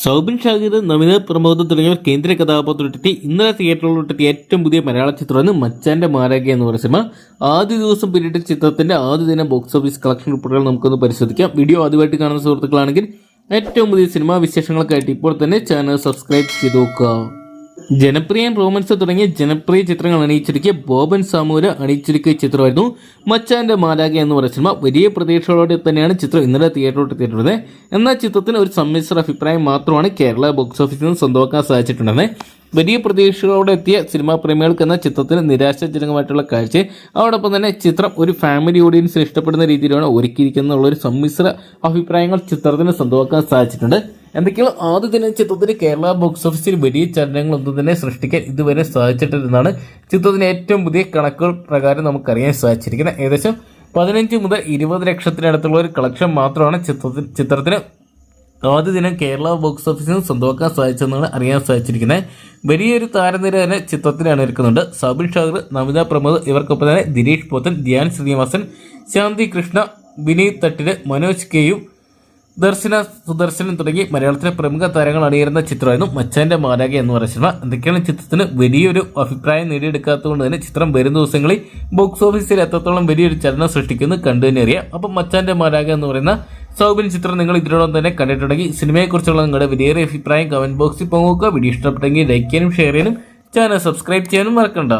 സൗബിൻ ഷാഹിദ് നമിത പ്രമോദ് തുടങ്ങിയവർ കേന്ദ്ര കഥാപാത്രത്തെത്തി ഇന്നലെ തിയേറ്ററിലോട്ടെത്തിയ ഏറ്റവും പുതിയ മലയാള ചിത്രമാണ് മച്ചാന്റെ മാരക എന്ന് പറയുന്ന സിനിമ. ആദ്യ ദിവസം പിന്നിട്ട ചിത്രത്തിന്റെ ആദ്യ ദിനം ബോക്സ് ഓഫീസ് കളക്ഷൻ റിപ്പോർട്ടുകൾ നമുക്കൊന്ന് പരിശോധിക്കാം. വീഡിയോ ആദ്യമായിട്ട് കാണുന്ന സുഹൃത്തുക്കളാണെങ്കിൽ ഏറ്റവും പുതിയ സിനിമാ വിശേഷങ്ങൾക്കായിട്ട് ഇപ്പോൾ തന്നെ ചാനൽ സബ്സ്ക്രൈബ് ചെയ്ത് നോക്കുക. ജനപ്രിയൻ റോമൻസ് തുടങ്ങിയ ജനപ്രിയ ചിത്രങ്ങൾ അണിയിച്ചൊരുക്കിയ ബോബൻ സാമൂര അണിയിച്ചൊരുക്കിയ ചിത്രമായിരുന്നു. മച്ചാന്റെ മാലാക എന്ന് പറയുന്ന സിനിമ വലിയ പ്രതീക്ഷകളോടെ തന്നെയാണ് ചിത്രം ഇന്നലെ തിയേറ്ററിലോട്ട് എത്തിയിട്ടുള്ളത്. എന്നാൽ ചിത്രത്തിന് ഒരു സമ്മിശ്ര അഭിപ്രായം മാത്രമാണ് കേരള ബോക്സ് ഓഫീസിൽ നിന്ന് സ്വന്തമാക്കാൻ സാധിച്ചിട്ടുണ്ടെന്ന്. വലിയ പ്രതീക്ഷകളോടെ എത്തിയ സിനിമാ പ്രേമികൾക്ക് എന്ന ചിത്രത്തിന് നിരാശാജനകമായിട്ടുള്ള കാഴ്ച. അതോടൊപ്പം തന്നെ ചിത്രം ഒരു ഫാമിലി ഓഡിയൻസിന് ഇഷ്ടപ്പെടുന്ന രീതിയിലാണ് ഒരുക്കിയിരിക്കുന്ന ഒരു സമ്മിശ്ര അഭിപ്രായങ്ങൾ ചിത്രത്തിന് സ്വന്തമാക്കാൻ സാധിച്ചിട്ടുണ്ട്. എന്തൊക്കെയാണ് ആദ്യ ദിന ചിത്രത്തിന് കേരള ബോക്സ് ഓഫീസിൽ വലിയ ചലനങ്ങളൊന്നും തന്നെ സൃഷ്ടിക്കാൻ ഇതുവരെ സാധിച്ചിട്ടില്ലെന്നാണ് ചിത്രത്തിന് ഏറ്റവും പുതിയ കണക്കുകൾ പ്രകാരം നമുക്കറിയാൻ സാധിച്ചിരിക്കുന്നത്. ഏകദേശം പതിനഞ്ച് മുതൽ ഇരുപത് ലക്ഷത്തിനടുത്തുള്ള ഒരു കളക്ഷൻ മാത്രമാണ് ചിത്രത്തിന് ചിത്രത്തിന് ആദ്യ ദിനം കേരള ബോക്സ് ഓഫീസിൽ സ്വന്തമാക്കാൻ സാധിച്ചെന്നാണ് അറിയാൻ സാധിച്ചിരിക്കുന്നത്. വലിയൊരു താരനിര തന്നെ ചിത്രത്തിലാണ് ഇരിക്കുന്നുണ്ട് സബിൻ ഷാഗർ നമിത പ്രമോദ് ഇവർക്കൊപ്പം തന്നെ ദിനേഷ് പോത്തൻ ധ്യാൻ ശ്രീനിവാസൻ ശാന്തി കൃഷ്ണ വിനീത് തട്ടിന് മനോജ് കെയും ദർശന സുദർശനം തുടങ്ങി മലയാളത്തിലെ പ്രമുഖ താരങ്ങൾ അണിയിരുന്ന ചിത്രമായിരുന്നു മച്ചാന്റെ മാലാക എന്ന് പറയുന്ന സിനിമ. എന്തൊക്കെയാണ് ചിത്രത്തിന് വലിയൊരു അഭിപ്രായം നേടിയെടുക്കാത്തതുകൊണ്ട് തന്നെ ചിത്രം വരും ദിവസങ്ങളിൽ ബോക്സ് ഓഫീസിൽ എത്രത്തോളം വലിയൊരു ചലനം സൃഷ്ടിക്കുന്നു കണ്ടു തന്നെ അറിയാം. അപ്പം മച്ചാന്റെ മാലാക എന്ന് പറയുന്ന സൗബിൻ ചിത്രം നിങ്ങൾ ഇതിനോടൊപ്പം തന്നെ കണ്ടിട്ടുണ്ടെങ്കിൽ സിനിമയെക്കുറിച്ചുള്ള നിങ്ങളുടെ വലിയേറെ അഭിപ്രായം കമന്റ് ബോക്സിൽ പങ്കുവെക്കുക. വീഡിയോ ഇഷ്ടപ്പെട്ടെങ്കിൽ ലൈക്ക് ചെയ്യാനും ഷെയർ ചെയ്യാനും ചാനൽ സബ്സ്ക്രൈബ് ചെയ്യാനും മറക്കണ്ട.